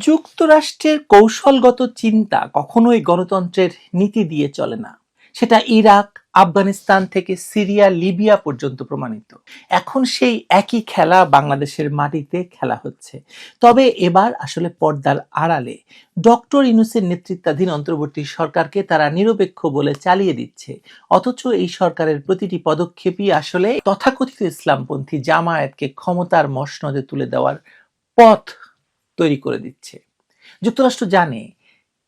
যুক্তরাষ্ট্রের কৌশলগত চিন্তা কখনোই গণতন্ত্রের নীতি দিয়ে চলে না। সেটা ইরাক, আফগানিস্তান থেকে সিরিয়া, লিবিয়া পর্যন্ত প্রমাণিত। এখন সেই একই খেলা বাংলাদেশের মাটিতে খেলা হচ্ছে। তবে এবার আসলে পর্দার আড়ালে ডক্টর ইনুসের নেতৃত্বাধীন অন্তর্বর্তী সরকারকে তারা নিরপেক্ষ বলে চালিয়ে দিচ্ছে। অথচ এই সরকারের প্রতিটি পদক্ষেপই আসলে তথাকথিত ইসলামপন্থী জামায়াতকে ক্ষমতার মসনদে তুলে দেওয়ার পথ তৈরি করে দিচ্ছে। যুক্তরাষ্ট্র জানে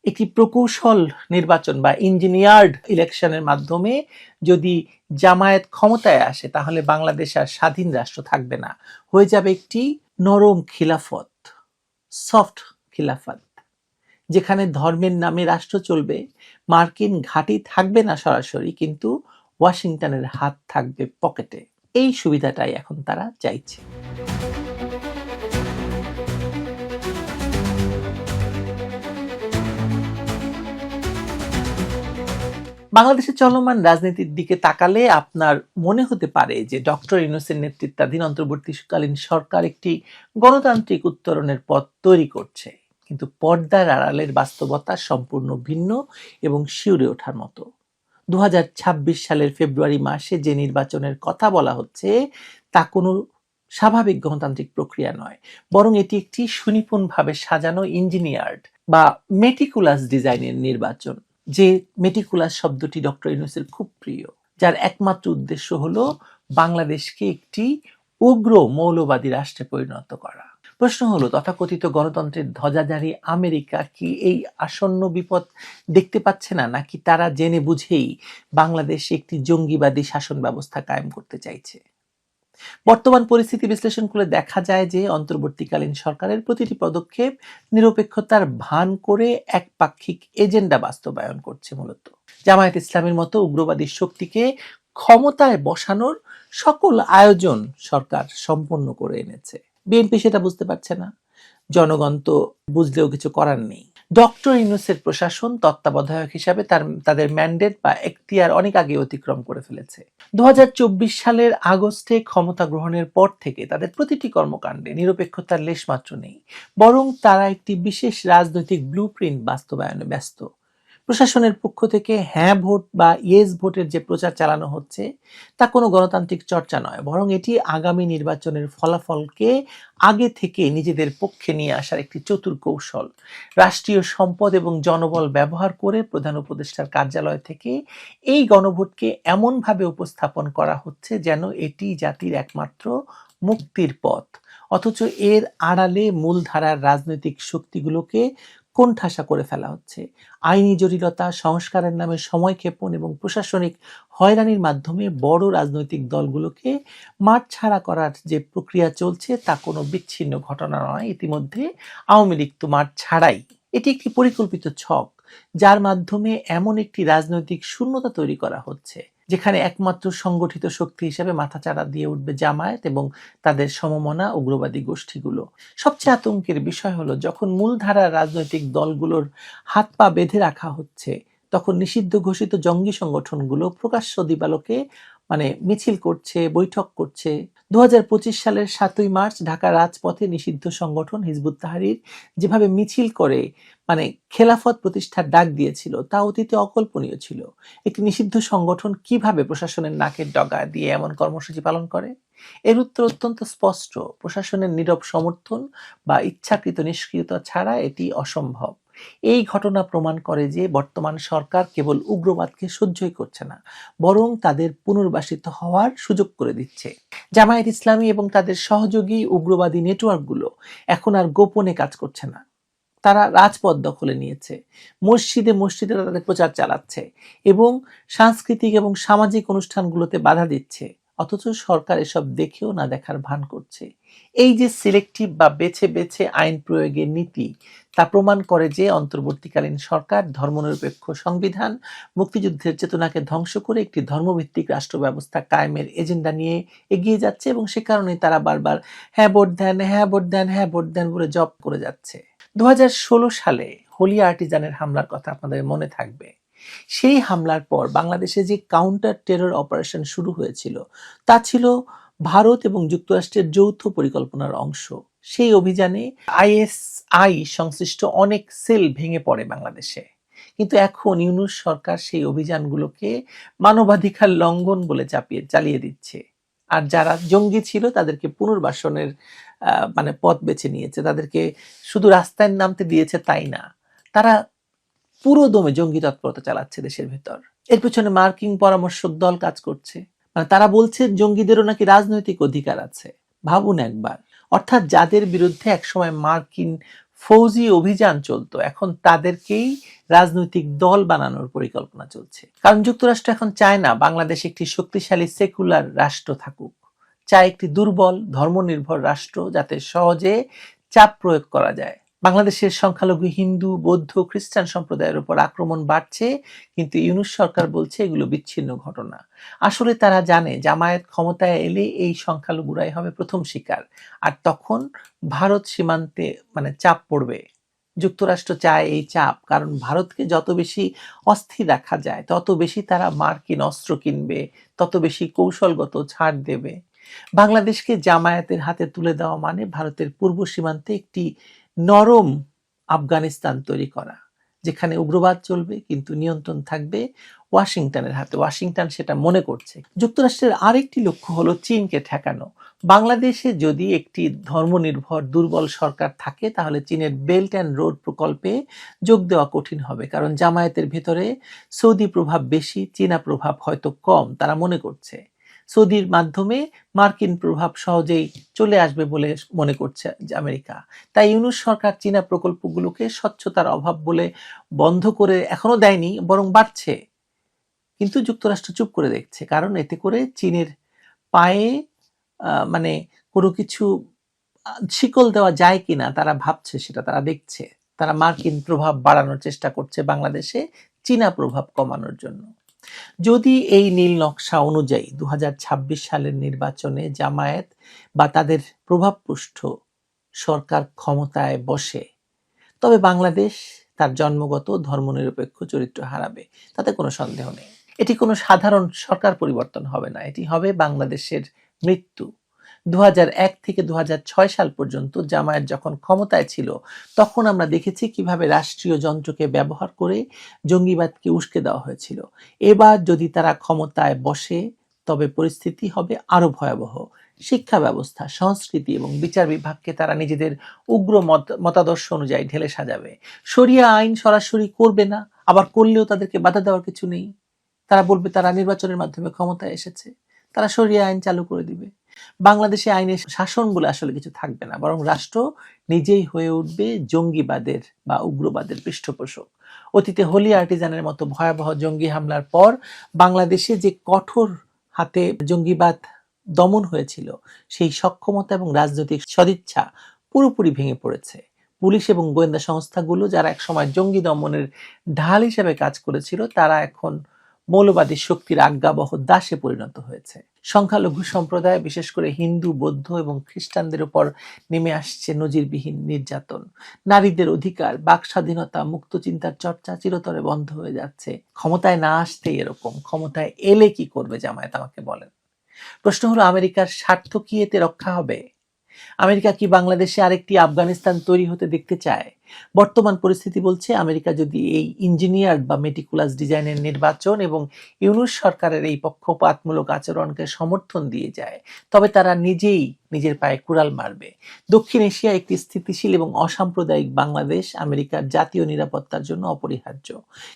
একটি প্রকৌশল নির্বাচন বা ইঞ্জিনিয়ার্ড ইলেকশনের মাধ্যমে যদি জামায়াত ক্ষমতায় আসে, তাহলে বাংলাদেশ আর স্বাধীন রাষ্ট্র থাকবে না। হয়ে যাবে একটি নরম খিলাফত সফট খিলাফত, যেখানে ধর্মের নামে রাষ্ট্র চলবে। মার্কিন ঘাঁটি থাকবে না সরাসরি, কিন্তু ওয়াশিংটনের হাত থাকবে পকেটে। এই সুবিধাটাই এখন তারা চাইছে। বাংলাদেশের চলমান রাজনীতির দিকে তাকালে আপনার মনে হতে পারে যে ডক্টর ইউনুসের নেতৃত্বাধীন অন্তর্বর্তীকালীন সরকার একটি গণতান্ত্রিক উত্তরণের পথ তৈরি করছে। কিন্তু পর্দার আড়ালের বাস্তবতা সম্পূর্ণ ভিন্ন এবং শিউরে ওঠার মতো। দু হাজার ছাব্বিশ সালের ফেব্রুয়ারি মাসে যে নির্বাচনের কথা বলা হচ্ছে, তা কোনো স্বাভাবিক গণতান্ত্রিক প্রক্রিয়া নয়, বরং এটি একটি সুনিপুণভাবে সাজানো ইঞ্জিনিয়ার্ড বা মেটিকুলাস ডিজাইনের নির্বাচন। যে মেটিকুলাস শব্দটি ডক্টর ইউনুসের খুব প্রিয়, যার একমাত্র উদ্দেশ্য হলো বাংলাদেশকে একটি উগ্র মৌলবাদী রাষ্ট্রে পরিণত করা। প্রশ্ন হলো, তথাকথিত গণতন্ত্রের ধ্বজাধারী আমেরিকা কি এই আসন্ন বিপদ দেখতে পাচ্ছে না, নাকি তারা জেনে বুঝেই বাংলাদেশে একটি জঙ্গিবাদী শাসন ব্যবস্থা কায়েম করতে চাইছে? বর্তমান পরিস্থিতি বিশ্লেষণ করে দেখা যায় যে অন্তর্বর্তীকালীন সরকারের প্রতিটি পদক্ষেপ নিরপেক্ষতার ভান করে একপাক্ষিক এজেন্ডা বাস্তবায়ন করছে মূলত। জামায়াত ইসলামের মতো উগ্রবাদী শক্তিকে ক্ষমতায় বসানোর সকল আয়োজন সরকার সম্পন্ন করে এনেছে। বিএনপি সেটা বুঝতে পারছে না। জনগণ তো বুঝলেও কিছু করার নেই। ডক্টর ইউনুসের প্রশাসন তত্ত্বাবধায়ক হিসাবে তার, তাদের ম্যান্ডেট বা এখতিয়ার অনেক আগে অতিক্রম করে ফেলেছে। দু হাজার চব্বিশ সালের আগস্টে ক্ষমতা গ্রহণের পর থেকে তাদের প্রতিটি কর্মকাণ্ডে নিরপেক্ষতার লেশমাত্র নেই, বরং তারা একটি বিশেষ রাজনৈতিক ব্লু বাস্তবায়নে ব্যস্ত। প্রশাসনের পক্ষ থেকে হ্যাঁ ভোট বা ইয়েস ভোটের যে প্রচার চালানো হচ্ছে, তা কোনো গণতান্ত্রিক চর্চা নয়। বরং এটি আগামী নির্বাচনের ফলাফলকে আগে থেকে নিজেদের পক্ষে নিয়ে আসার একটি চতুর কৌশল। রাষ্ট্রীয় সম্পদ এবং জনবল ব্যবহার করে প্রধান উপদেষ্টার কার্যালয় থেকে এই গণভোটকে এমনভাবে উপস্থাপন করা হচ্ছে যেন এটি জাতির একমাত্র মুক্তির পথ। অথচ এর আড়ালে মূলধারার রাজনৈতিক শক্তিগুলোকে কোণঠাসা করে ফেলা হচ্ছে। আইনি জটিলতা, সংস্কারের নামে সময় ক্ষেপণ এবং প্রশাসনিক হয়রানির মাধ্যমে বড় রাজনৈতিক দলগুলোকে মাঠ ছাড়া করার যে প্রক্রিয়া চলছে তা কোনো বিচ্ছিন্ন ঘটনা নয়। ইতিমধ্যে আওয়ামী লীগ তো মাঠ ছাড়াই। এটি একটি পরিকল্পিত ছক, যার মাধ্যমে এমন একটি রাজনৈতিক শূন্যতা তৈরি করা হচ্ছে। যেখানে একমাত্র সংগঠিত শক্তি হিসেবে মাথাচাড়া দিয়ে উঠবে জামায়াত এবং তাদের সমমনা উগ্রবাদী গোষ্ঠীগুলো। সবচেয়ে আতঙ্কের বিষয় হলো, যখন মূলধারার রাজনৈতিক দলগুলোর হাত পা বেঁধে রাখা হচ্ছে, তখন নিষিদ্ধ ঘোষিত জঙ্গি সংগঠনগুলো প্রকাশ্য দিবালোকে মানে মিছিল করছে, বৈঠক করছে। দু হাজার পঁচিশ সালের সাতই মার্চ ঢাকা রাজপথে নিষিদ্ধ সংগঠন হিজবুত তাহারির যেভাবে মিছিল করে মানে খেলাফত প্রতিষ্ঠার ডাক দিয়েছিল, তা অতীতে অকল্পনীয় ছিল। একটি নিষিদ্ধ সংগঠন কীভাবে প্রশাসনের নাকের ডগা দিয়ে এমন কর্মসূচি পালন করে? এর উত্তর অত্যন্ত স্পষ্ট, প্রশাসনের নীরব সমর্থন বা ইচ্ছাকৃত নিষ্ক্রিয়তা ছাড়া এটি অসম্ভব। এই ঘটনা প্রমাণ করে যে বর্তমান সরকার কেবল উগ্রবাদকে সহ্যই করছে না, বরং তাদের পুনর্বাসিত হওয়ার সুযোগ করে দিচ্ছে। জামায়াত ইসলামী এবং তাদের সহযোগী উগ্রবাদী নেটওয়ার্কগুলো এখন আর গোপনে কাজ করছে না। তারা রাজপথ দখলে নিয়েছে, মসজিদে মসজিদে তাদের প্রচার চালাচ্ছে এবং সাংস্কৃতিক এবং সামাজিক অনুষ্ঠানগুলোতে বাধা দিচ্ছে। অথচ সরকার এসব দেখেও না দেখার ভান করছে। এই যে সিলেক্টিভ বা বেছে বেছে আইন প্রয়োগের নীতি, তা প্রমাণ করে যে অন্তর্বর্তীকালীন সরকার, ধর্মনিরপেক্ষ সংবিধান, মুক্তিযুদ্ধের চেতনাকে ধ্বংস করে একটি ধর্মভিত্তিক রাষ্ট্র ব্যবস্থা কায়েমের এজেন্ডা নিয়ে এগিয়ে যাচ্ছে এবং সে কারণে তারা বারবার হ্যাঁ ভোট দেন হ্যাঁ ভোট দেন হ্যাঁ ভোট দেন বলে জব করে যাচ্ছে। দু হাজার ষোলো সালে হোলি আর্টিজানের হামলার কথা আপনাদের মনে থাকবে। সেই হামলার পর বাংলাদেশে যে কাউন্টার টেরর অপারেশন শুরু হয়েছিল, তা ছিল ভারত এবং যুক্তরাষ্ট্রের যৌথ পরিকল্পনার অংশ। সেই অভিযানে আইএসআই সংশ্লিষ্ট অনেক সেল ভেঙে পড়ে বাংলাদেশে। কিন্তু এখন ইউনুস সরকার সেই অভিযানগুলোকে মানবাধিকার লঙ্ঘন বলে চাপিয়ে, চালিয়ে দিচ্ছে। আর যারা জঙ্গি ছিল, তাদেরকে পুনর্বাসনের মানে পথ বেছে নিয়েছে। তাদেরকে শুধু রাস্তায় নামতে দিয়েছে তাই না। তারা পুরো দমে জঙ্গি তৎপরতা চালাচ্ছে দেশের ভেতর। এর পেছনে মার্কিং পরামর্শক দল কাজ করছে। মানে তারা বলছে জঙ্গিদেরও নাকি রাজনৈতিক অধিকার আছে। ভাবুন একবার। অর্থাৎ যাদের বিরুদ্ধে একসময় মার্কিন ফৌজি অভিযান চলতো, এখন তাদেরকেই রাজনৈতিক দল বানানোর পরিকল্পনা চলছে। কারণ যুক্তরাষ্ট্র এখন চায় না বাংলাদেশ একটি শক্তিশালী সেকুলার রাষ্ট্র থাকুক। চায় একটি দুর্বল, ধর্মনির্ভর রাষ্ট্র যাতে সহজে চাপ প্রয়োগ করা যায়। বাংলাদেশের সংখ্যালঘু হিন্দু, বৌদ্ধ, খ্রিস্টান সম্প্রদায়ের উপর আক্রমণ বাড়ছে, কিন্তু ইউনুস সরকার বলছে এগুলো বিচ্ছিন্ন ঘটনা। আসলে তারা জানে জামায়াত ক্ষমতায় এলে এই সংখ্যালঘুরাই হবে প্রথম শিকার। আর তখন ভারত সীমান্তে মানে চাপ পড়বে। যুক্তরাষ্ট্র চায় এই চাপ, কারণ ভারতকে যত বেশি অস্থির রাখা যায়, তত বেশি তারা মার্কিন অস্ত্র কিনবে, তত বেশি কৌশলগত ছাড় দেবে। বাংলাদেশকে জামায়াতের হাতে তুলে দেওয়া মানে ভারতের পূর্ব সীমান্তে একটি নরম আফগানিস্তান তৈরি করা, যেখানে উগ্রবাদ চলবে কিন্তু নিয়ন্ত্রণ থাকবে ওয়াশিংটনের হাতে। ওয়াশিংটন সেটা মনে করছে। যুক্তরাষ্ট্রের আরেকটি লক্ষ্য হলো চীনকে ঠেকানো। বাংলাদেশে যদি একটি ধর্মনির্ভর, দুর্বল সরকার থাকে, তাহলে চীনের বেল্ট অ্যান্ড রোড প্রকল্পে যোগ দেওয়া কঠিন হবে, কারণ জামায়াতের ভেতরে সৌদি প্রভাব বেশি, চীনা প্রভাব হয়তো কম, তারা মনে করছে। সৌদির মাধ্যমে মার্কিন প্রভাব সহজেই চলে আসবে বলে মনে করছে আমেরিকা। তাই ইউনুস সরকার চীনা প্রকল্পগুলোকে স্বচ্ছতার অভাব বলে বন্ধ করে এখনও দেয়নি, বরং বাড়ছে। কিন্তু যুক্তরাষ্ট্র চুপ করে দেখছে, কারণ এতে করে চীনের পায়ে মানে কোনো কিছু শিকল দেওয়া যায় কিনা তারা ভাবছে, সেটা তারা দেখছে। তারা মার্কিন প্রভাব বাড়ানোর চেষ্টা করছে বাংলাদেশে চীনা প্রভাব কমানোর জন্য। যদি এই নীল নকশা অনুযায়ী দুই হাজার ছাব্বিশ সালের নির্বাচনে জামায়াত বা তাদের প্রভাবপুষ্ট সরকার ক্ষমতায় বসে, তবে বাংলাদেশ তার জন্মগত ধর্মনিরপেক্ষ চরিত্র হারাবে, তাতে কোনো সন্দেহ নেই। এটি কোনো সাধারণ সরকার পরিবর্তন হবে না, এটি হবে বাংলাদেশের মৃত্যু। দু হাজার এক থেকে দু হাজার ছয় সাল পর্যন্ত জামায়াত যখন ক্ষমতায় ছিল, তখন আমরা দেখেছি কীভাবে রাষ্ট্রীয় যন্ত্রকে ব্যবহার করে জঙ্গিবাদকে উস্কে দেওয়া হয়েছিল। এবার যদি তারা ক্ষমতায় বসে, তবে পরিস্থিতি হবে আরও ভয়াবহ। শিক্ষা ব্যবস্থা, সংস্কৃতি এবং বিচার বিভাগকে তারা নিজেদের উগ্র মত- মতাদর্শ অনুযায়ী ঢেলে সাজাবে। শরিয়া আইন সরাসরি করবে না, আবার করলেও তাদেরকে বাধা দেওয়ার কিছু নেই। তারা বলবে তারা নির্বাচনের মাধ্যমে ক্ষমতায় এসেছে। তারা শরিয়া আইন চালু করে দিবে। বাংলাদেশে আইনের শাসন বলে আসলে কিছু থাকবে না, বরং রাষ্ট্র নিজেই হয়ে উঠবে জঙ্গিবাদের বা উগ্রবাদের পৃষ্ঠপোষক। অতীতে হোলি আর্টিজানের মতো ভয়াবহ জঙ্গি হামলার পর বাংলাদেশে যে কঠোর হাতে জঙ্গিবাদ দমন হয়েছিল, সেই সক্ষমতা এবং রাজনৈতিক সদিচ্ছা পুরোপুরি ভেঙে পড়েছে। পুলিশ এবং গোয়েন্দা সংস্থাগুলো যারা একসময় জঙ্গি দমনের ঢাল হিসেবে কাজ করেছিল, তারা এখন মৌলবাদী শক্তির আজ্ঞাবহ দাসে পরিণত হয়েছে। সংখ্যালঘু সম্প্রদায়, বিশেষ করে হিন্দু, বৌদ্ধ এবং খ্রিস্টানদের উপর নেমে আসছে নজিরবিহীন নির্যাতন। নারীদের অধিকার, বাক স্বাধীনতা, মুক্ত চিন্তার চর্চা চিরতরে বন্ধ হয়ে যাচ্ছে। ক্ষমতায় না আসতেই এরকম, ক্ষমতায় এলে কি করবে জামায়াত আমাকে বলেন। প্রশ্ন হলো, আমেরিকার স্বার্থ কি এতে রক্ষা হবে? আমেরিকা কি বাংলাদেশে আরেকটি আফগানিস্তান তৈরি হতে দেখতে চায়? বর্তমান পরিস্থিতি বলছে আমেরিকা যদি এই ইঞ্জিনিয়ার বা মেটিকুলাস ডিজাইনের নির্বাচন এবং ইউনুস সরকারের এই পক্ষপাতমূলক আচরণকে সমর্থন দিয়ে যায়, তবে তারা নিজেই নিজের পায়ে কুড়াল মারবে। দক্ষিণ এশিয়া একটি স্থিতিশীল এবং অসাম্প্রদায়িক বাংলাদেশ আমেরিকার জাতীয় নিরাপত্তার জন্য অপরিহার্য।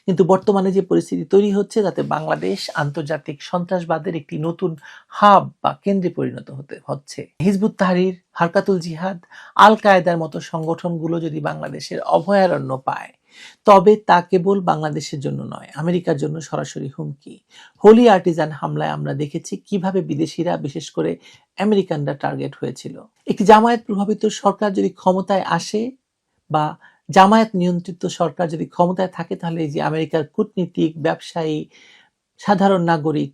কিন্তু বর্তমানে যে পরিস্থিতি তৈরি হচ্ছে, তাতে বাংলাদেশ আন্তর্জাতিক সন্ত্রাসবাদের একটি নতুন হাব বা কেন্দ্রে পরিণত হতে হচ্ছে। হিজবুত তাহরির, হারকাতুল জিহাদ আল কায়েদার মতো সংগঠনগুলো যদি বাংলাদেশের অভয়ারণ্য পায়। তবে তা কেবল বাংলাদেশের জন্য নয়, আমেরিকার জন্য সরাসরি হুমকি। হোলি আর্টিজান হামলায় আমরা দেখেছি কীভাবে বিদেশিরা, বিশেষ করে আমেরিকানরা, টার্গেট হয়েছিল। একটি জামায়াত প্রভাবিত সরকার যদি ক্ষমতায় আসে বা জামায়াত নিয়ন্ত্রিত সরকার যদি ক্ষমতায় থাকে, তাহলে এই যে আমেরিকার কূটনীতিক, ব্যবসায়ী, সাধারণ নাগরিক,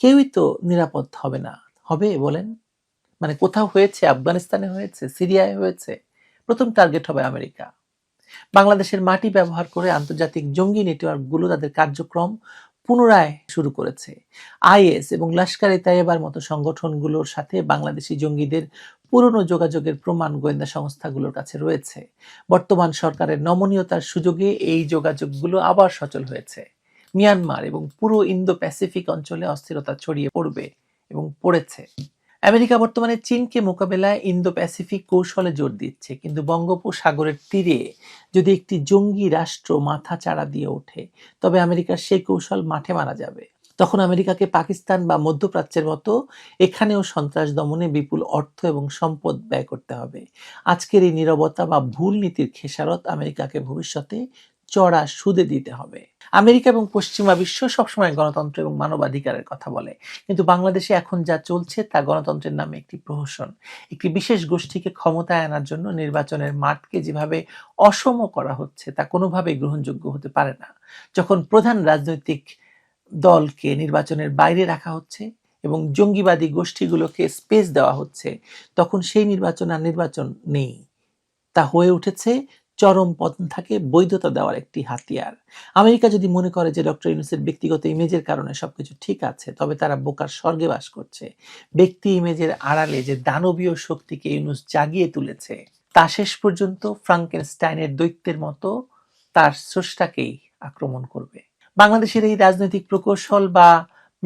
কেউই তো নিরাপদ হবে না। হবে বলেন? মানে কোথাও হয়েছে? আফগানিস্তানে হয়েছে? সিরিয়ায় হয়েছে? প্রথম টার্গেট হবে আমেরিকা। বাংলাদেশের মাটি ব্যবহার করে আন্তর্জাতিক জঙ্গি নেটওয়ার্কগুলো তাদের কার্যক্রম পুনরায় শুরু করেছে। আইএস এবং লস্কর এ তাইয়েবার মতো সংগঠনগুলোর সাথে বাংলাদেশি জঙ্গিদের পুরনো যোগাযোগের প্রমাণ গোয়েন্দা সংস্থাগুলোর কাছে রয়েছে। বর্তমান সরকারের নমনীয়তার সুযোগে এই যোগাযোগগুলো আবার সচল হয়েছে। মিয়ানমার এবং পুরো ইন্দো প্যাসিফিক অঞ্চলে অস্থিরতা ছড়িয়ে পড়বে এবং পড়েছে। আমেরিকা বর্তমানে চীনকে মোকাবেলায় ইন্দো প্যাসিফিক কৌশলে জোর দিচ্ছে, কিন্তু বঙ্গোপসাগরের তীরে যদি একটি জঙ্গি রাষ্ট্র মাথা চাড়া দিয়ে ওঠে, তবে আমেরিকার সেই কৌশল মাঠে মারা যাবে। তখন আমেরিকাকে পাকিস্তান বা মধ্যপ্রাচ্যের মতো এখানেও সন্ত্রাস দমনে বিপুল অর্থ এবং সম্পদ ব্যয় করতে হবে। আজকের এই নীরবতা বা ভুল নীতির খেসারত আমেরিকাকে ভবিষ্যতে চড়া সুদে দিতে হবে। আমেরিকা এবং পশ্চিমা বিশ্ব সবসময় গণতন্ত্র এবং মানবাধিকারের কথা বলে। কিন্তু বাংলাদেশে এখন যা চলছে তা গণতন্ত্রের নামে একটি প্রহসন। একটি বিশেষ গোষ্ঠীকে ক্ষমতায় আনার জন্য নির্বাচনের মাঠকে যেভাবে অসম করা হচ্ছে তা কোনোভাবেই গ্রহণযোগ্য হতে পারে না। যখন প্রধান রাজনৈতিক দলকে নির্বাচনের বাইরে রাখা হচ্ছে এবং জঙ্গিবাদী গোষ্ঠীগুলোকে স্পেস দেওয়া হচ্ছে, তখন সেই নির্বাচন আর নির্বাচন নেই। তা হয়ে উঠেছে চরম পন্থাকে বৈধতা দেওয়ার একটি হাতিয়ার। আমেরিকা যদি মনে করে যে ডক্টর ইউনুসের ব্যক্তিগত ইমেজের কারণে সবকিছু ঠিক আছে, তবে তারা বোকার স্বর্গে বাস করছে। ব্যক্তি ইমেজের আড়ালে যে দানবীয় শক্তিকে ইউনুস জাগিয়ে তুলেছে, তা শেষ পর্যন্ত ফ্রাঙ্কেনস্টাইনের দৈত্যের মতো তার স্রষ্টাকেই আক্রমণ করবে। বাংলাদেশের এই রাজনৈতিক প্রকৌশল বা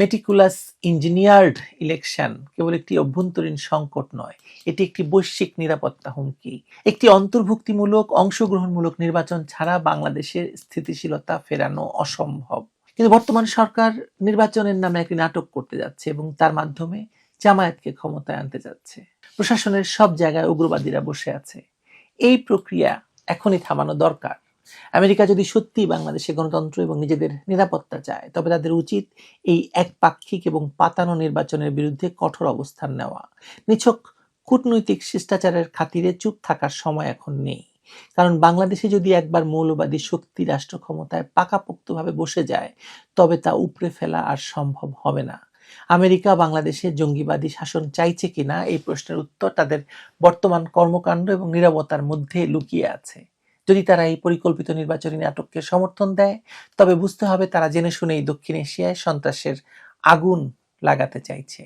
মেটিকুলাস ইঞ্জিনিয়ার্ড ইলেকশন কেবল একটি অভ্যন্তরীণ সংকট নয়, এটি একটি বৈশ্বিক নিরাপত্তা হুমকি। একটি অন্তর্ভুক্তিমূলক, অংশগ্রহণমূলক নির্বাচন ছাড়া বাংলাদেশের স্থিতিশীলতা ফেরানো অসম্ভব। কিন্তু বর্তমান সরকার নির্বাচনের নামে একটি নাটক করতে যাচ্ছে এবং তার মাধ্যমে জামায়াতকে ক্ষমতায় আনতে যাচ্ছে। প্রশাসনের সব জায়গায় উগ্রবাদীরা বসে আছে। এই প্রক্রিয়া এখনই থামানো দরকার। আমেরিকা যদি সত্যি বাংলাদেশে গণতন্ত্র এবং নিজেদের নিরাপত্তা চায়, তবে তাদের উচিত এই একপাক্ষিক এবং পাতানো নির্বাচনের বিরুদ্ধে কঠোর অবস্থান নেওয়া। নিছক কূটনৈতিক শিষ্টাচারের খাতিরে চুপ থাকার সময় এখন নেই। কারণ বাংলাদেশে যদি একবার মৌলবাদী শক্তি রাষ্ট্র ক্ষমতায় পাকাপোক্তভাবে বসে যায়, তবে তা উপড়ে ফেলা আর সম্ভব হবে না। আমেরিকা, বাংলাদেশে জঙ্গিবাদী শাসন চাইছে কিনা, এই প্রশ্নের উত্তর তাদের বর্তমান কর্মকাণ্ড এবং নিরাপত্তার মধ্যে লুকিয়ে আছে। যদি তারা এই পরিকল্পিত নির্বাচনী নাটককে সমর্থন দেয়, তবে বুঝতে হবে তারা জেনে শুনেই দক্ষিণ এশিয়ায় সন্ত্রাসের আগুন লাগাতে চাইছে।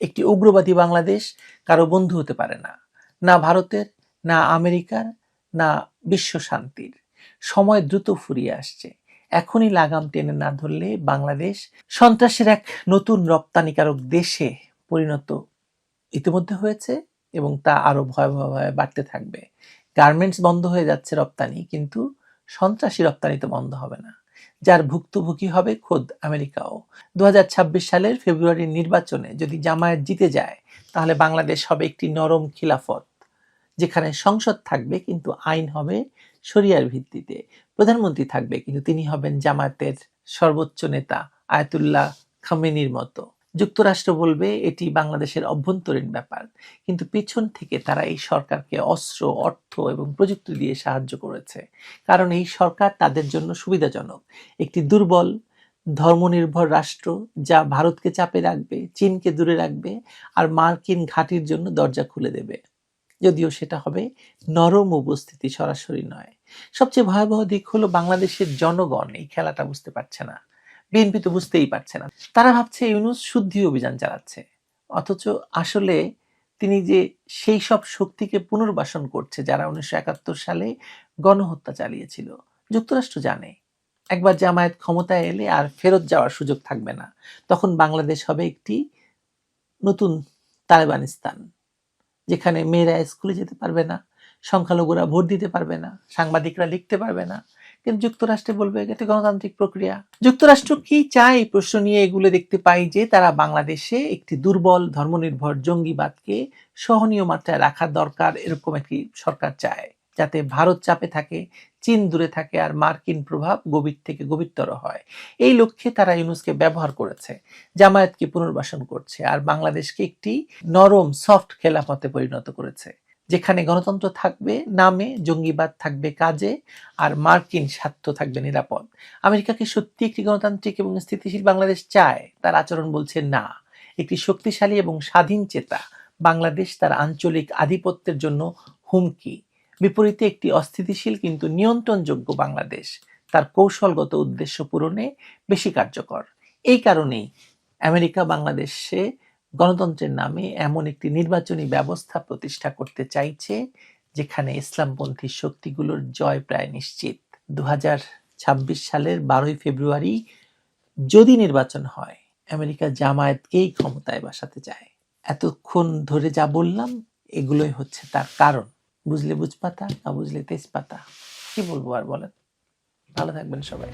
একটি উগ্রবাদী বাংলাদেশ কারও বন্ধু হতে পারে না। না ভারতের, না আমেরিকার, না বিশ্ব শান্তির। সময় দ্রুত ফুরিয়ে আসছে। এখনই লাগাম টেনে না ধরলে বাংলাদেশ সন্ত্রাসের এক নতুন রপ্তানিকারক দেশে পরিণত ইতিমধ্যে হয়েছে এবং তা আরও ভয়াবহভাবে বাড়তে থাকবে। গার্মেন্টস বন্ধ হয়ে যাচ্ছে রপ্তানি, কিন্তু সন্ত্রাসী রপ্তানি তো বন্ধ হবে না। যার ভুক্তভোগী হবে খোদ আমেরিকাও। দু হাজার ছাব্বিশ সালের ফেব্রুয়ারির নির্বাচনে যদি জামায়াত জিতে যায়, তাহলে বাংলাদেশ হবে একটি নরম খিলাফত, যেখানে সংসদ থাকবে কিন্তু আইন হবে শরিয়ার ভিত্তিতে। প্রধানমন্ত্রী থাকবে কিন্তু তিনি হবেন জামায়াতের সর্বোচ্চ নেতা আয়াতুল্লাহ খামেনির মতো। যুক্তরাষ্ট্র বলবে, এটি বাংলাদেশের অভ্যন্তরীণ ব্যাপার। কিন্তু পিছন থেকে তারা এই সরকারকে অস্ত্র, অর্থ এবং প্রযুক্তি দিয়ে সাহায্য করেছে। কারণ এই সরকার তাদের জন্য সুবিধাজনক। একটি দুর্বল, ধর্মনির্ভর রাষ্ট্র যা ভারতকে চাপে রাখবে, চীনকে দূরে রাখবে আর মার্কিন ঘাটির জন্য দরজা খুলে দেবে। যদিও সেটা হবে নরম উপস্থিতি সরাসরি নয়। সবচেয়ে ভয়াবহ দিক হলো বাংলাদেশের জনগণ এই খেলাটা বুঝতে পারছে না। বিএনপি তো বুঝতেই পারছে না। তারা ভাবছে ইউনুস শুদ্ধি অভিযান চালাচ্ছে। অথচ আসলে তিনি যে সেই সব শক্তিকে পুনর্বাসন করছে, যারা উনিশশো একাত্তর সালে গণহত্যা চালিয়েছিল, যুক্তরাষ্ট্র জানে। একবার জামায়াত ক্ষমতায় এলে আর ফেরত যাওয়ার সুযোগ থাকবে না। তখন বাংলাদেশ হবে একটি নতুন তালেবানিস্তান, যেখানে মেয়েরা স্কুলে যেতে পারবে না, সংখ্যালঘুরা ভোট দিতে পারবে না, সাংবাদিকরা লিখতে পারবে না। কিন্তু যুক্তরাষ্ট্রে বলবে এটা গণতান্ত্রিক প্রক্রিয়া। যুক্তরাষ্ট্র কি চায় এই প্রশ্ন নিয়ে এগুলো দেখতে পাই যে, তারা বাংলাদেশে একটি দুর্বল, ধর্মনির্ভর, জঙ্গিবাদকে সহনীয় মাত্রায় রাখা দরকার এরকম একটি সরকার চায়, যাতে ভারত চাপে থাকে, চীন দূরে থাকে আর মার্কিন প্রভাব গভীর থেকে গভীরতর হয়। এই লক্ষ্যে তারা ইউনুসকে ব্যবহার করেছে, জামায়াতকে পুনর্বাসন করছে আর বাংলাদেশকে একটি নরম, সফট খেলাফতে পরিণত করেছে। যেখানে গণতন্ত্র থাকবে, নামে জঙ্গিবাদ থাকবে কাজে আর মার্কিন স্বার্থ থাকবে নিরাপদ। আমেরিকাকে সত্যি একটি গণতান্ত্রিক এবং স্থিতিশীল বাংলাদেশ চায়? তার আচরণ বলছে না। একটি শক্তিশালী এবং স্বাধীন চেতা। বাংলাদেশ তার আঞ্চলিক আধিপত্যের জন্য হুমকি। বিপরীতে একটি অস্থিতিশীল কিন্তু নিয়ন্ত্রণযোগ্য বাংলাদেশ। তার কৌশলগত উদ্দেশ্য পূরণে বেশি কার্যকর। এই কারণেই আমেরিকা বাংলাদেশে গণতন্ত্রের নামে এমন একটি নির্বাচনী ব্যবস্থা প্রতিষ্ঠা করতে চাইছে, যেখানে ইসলামপন্থী শক্তিগুলোর জয় প্রায় নিশ্চিত। দু সালের বারোই ফেব্রুয়ারি যদি নির্বাচন হয়, আমেরিকা জামায়াতকেই ক্ষমতায় বসাতে চায়। এতক্ষণ ধরে যা বললাম, এগুলোই হচ্ছে তার কারণ। বুঝলে বুঝপাতা, না বুঝলে তেজপাতা? কি বলব আর বলেন? ভালো থাকবেন সবাই।